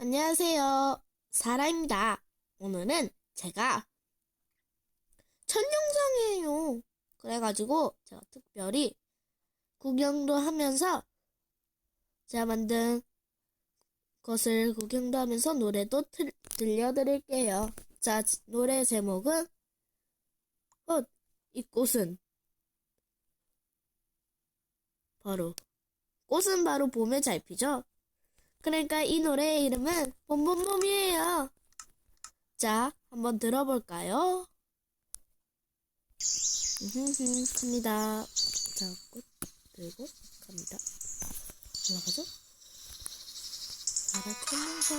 안녕하세요. 사라입니다. 오늘은 제가 첫 영상이에요. 그래가지고 제가 특별히 구경도 하면서 제가 만든 것을 구경도 하면서 노래도 틀, 들려드릴게요. 자, 지- 노래 제목은 어, 이 꽃은 바로 꽃은 바로 봄에 잘 피죠? 그러니까 이 노래의 이름은 봄봄봄이에요. 자, 한번 들어볼까요? 음흠흠, 갑니다. 자, 꽃 들고 갑니다. 올라가죠? 알아채면서.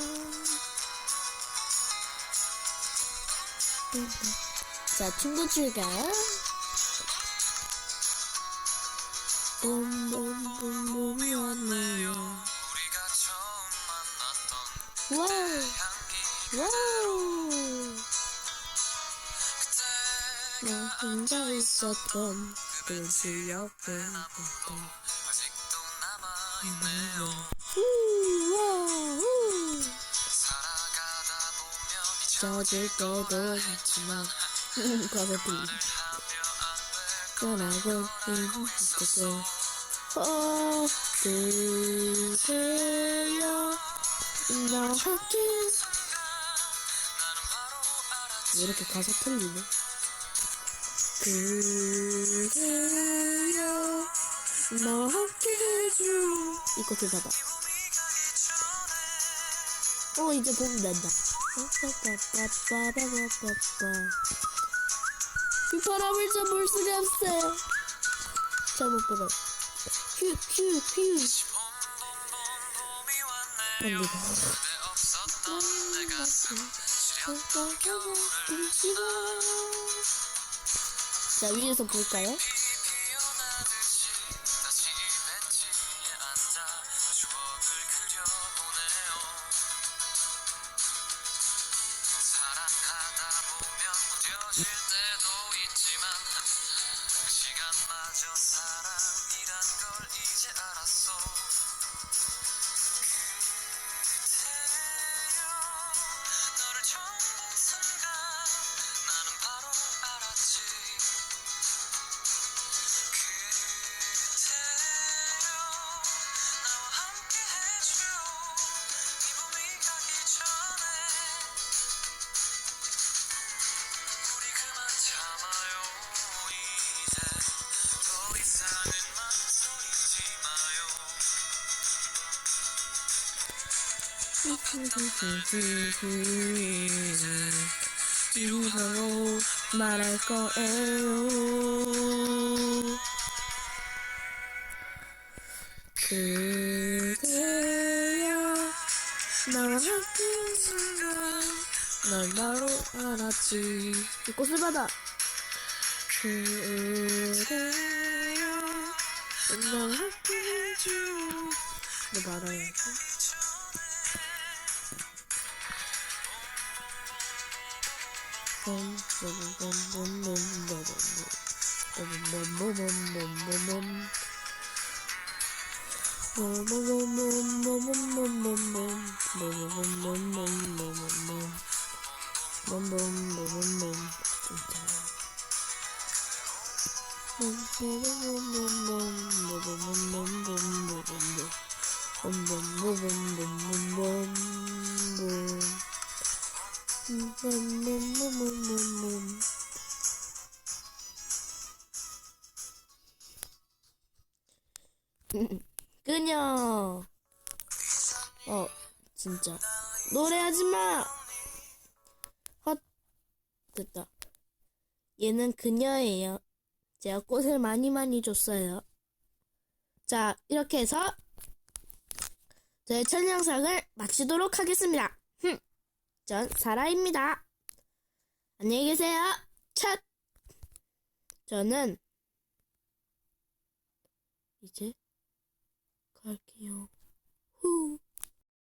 자, 춤도 출게. 봄 와우. 나 혼자 있었던 그 지역은 어때? 젖을 때도 했지만 가볍게 떠나고 있었어 어, 그세요 나 학교 왜 이렇게 가사 틀리네? 그대여 나 함께 해줘 이거 대박아 어 이제 봄 난다. 이 바람을 저볼 수가 없어요 잘못 보라 휴휴휴. 안돼 자 위에서 볼까요? 시간마저 사랑이란 걸 이제 알았어 이후로 말할 거예요 그대여 나와 함께 순간 널 바로 알았지 이 꽃을 받아 그대여 나와 함께 해줘 너 말아야지 Bum bum bum 그녀. 어, 진짜. 노래하지 마! 헛. 됐다. 얘는 그녀예요. 제가 꽃을 많이 많이 줬어요. 자, 이렇게 해서 저의 첫 영상을 마치도록 하겠습니다. 흠. 전 사라입니다. 안녕히 계세요. 첫. 저는 이제 갈게요. 후.